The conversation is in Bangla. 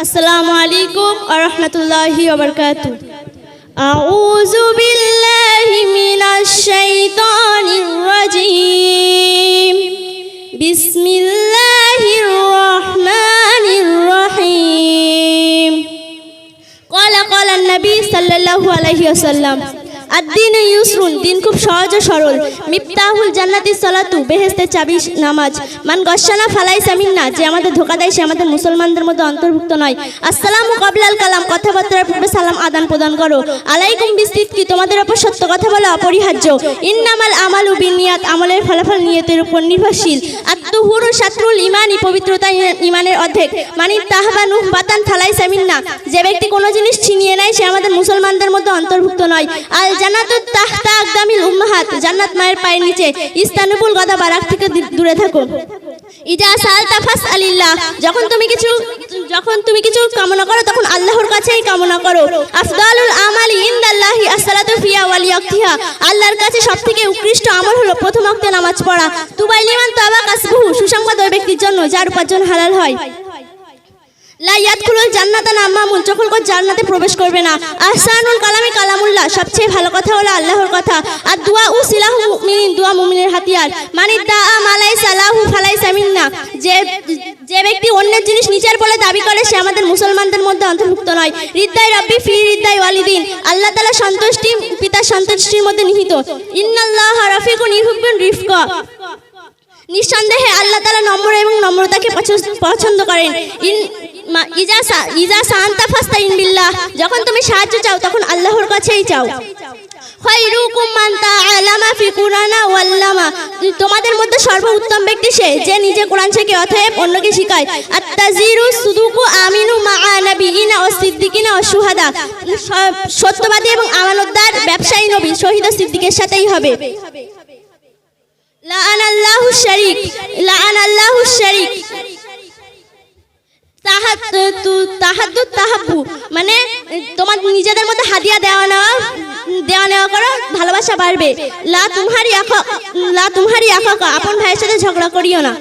আসসালামু আলাইকুম ওয়া রাহমাতুল্লাহি ওয়া বারাকাতুহু আউযু বিল্লাহি মিনাশ শাইতানির রাজীম বিসমিল্লাহির রহমানির রহিম قال قال النبي صلى الله عليه وسلم আদিন ইউসরুন, দিন খুব সহজ ও সরল। মিফতাহুল জান্নাতি সালাতু বেহেস্তে চাবি নামাজ। মান গসানা ফালাই সামিন্না, যে আমাদের ধোকা দেয় সে আমাদের মুসলমানদের মধ্যে অন্তর্ভুক্ত নয়। আসসালামু কাবলাল কালাম, কথাবার্তার পূর্বে সালাম আদান প্রদান করো। আলাইকুম বিস্তৃত কি, তোমাদের ওপর সত্য কথা বলা অপরিহার্য? ইন্নামাল আমাল ও বিনিয়াত, আমলের ফলাফল নিয়তের উপর নির্ভরশীল। আত্মহুরু শাত্রুল ইমানি পবিত্রতা ইমানের অর্ধেক। মানে তাহবানু বাতান ফালাই সামিন্না, যে ব্যক্তি কোনো জিনিস ছিনিয়ে নেয়, সে আমাদের মুসলমানদের মধ্যে অন্তর্ভুক্ত নয়। আল জান্নাতু তাহতা আকদামিল উম্মাহাত, জান্নাত মায়ের পায়ের নিচে ইস্তানুপুল গদা বারাক থেকে দূরে থাকো। ইজা সালতা ফাস আলিল্লাহ যখন তুমি কিছু, যখন তুমি কিছু কামনা করো, তখন আল্লাহর কাছেই কামনা করো। আফদালুল আমালি ইনদাল্লাহি আসসালাতু ফিয়া ওয়াল ইয়াক্তিহা, আল্লাহর কাছে সবথেকে উৎকৃষ্ট আমল হলো প্রথম ওয়াক্তে নামাজ পড়া। তুবাই লিমান তাবা কাসবুহু, সুসংবাদ ওই ব্যক্তির জন্য যার উপার্জন হালাল হয়। লা ইয়াদখুলুল জান্নাতা নামামুন যখন কোন জান্নাতে প্রবেশ করবে না। আহসানুল কালামে কালামুল্লাহ, সবচেয়ে ভালো কথা হলো আল্লাহর কথা। আর দুয়া উ সিলাহু মুমিনিন, দুয়া হাতিয়ার। মানে দা মালাই সালাহু ফালাই সামিন্না যে ব্যক্তি অন্যের জিনিস নিচের বলে দাবি করে, সে আমাদের মুসলমানদের মধ্যে অন্তর্ভুক্ত নয়। রিদ্দাই রব্বি ফি রিদ্দাই ওয়ালিদিন। আল্লাহ তাআলা সন্তুষ্টি, পিতার সন্তুষ্টির মধ্যে নিহিত। ইন্নাল্লাহ রাফিকুন ইউহিব্বুন রিফকা। নিঃসন্দেহে আল্লাহ তালা নম্র এবং নম্রতাকে পছন্দ- করেন। ইজা যখন তুমি সাহায্য চাও, তখন আল্লাহর কাছেই চাও। ওয়াল্লামা। তোমাদের মধ্যে সর্বোত্তম ব্যক্তি সে, যে নিজে কোরআন শেখে, অতএব অন্যকে শেখায়। আমিনু মা সিদ্দিকিনা সত্যবাদী এবং আমানতদার ব্যবসায়ী নবী, শহীদ ও সিদ্দিকের সাথেই হবে। লাআন আল্লাহু শারিক লাআন আল্লাহু শারিক। তাহাদ্দু তাহাদ্দু মানে তোমার নিজেদের মধ্যে হাদিয়া দেওয়া নেওয়া দেওয়া নেওয়া করো, ভালোবাসা বাড়বে। লা তুমহারি আখ, লা তুমহারি আখা আপন ভাইয়ের সাথে ঝগড়া করিও না।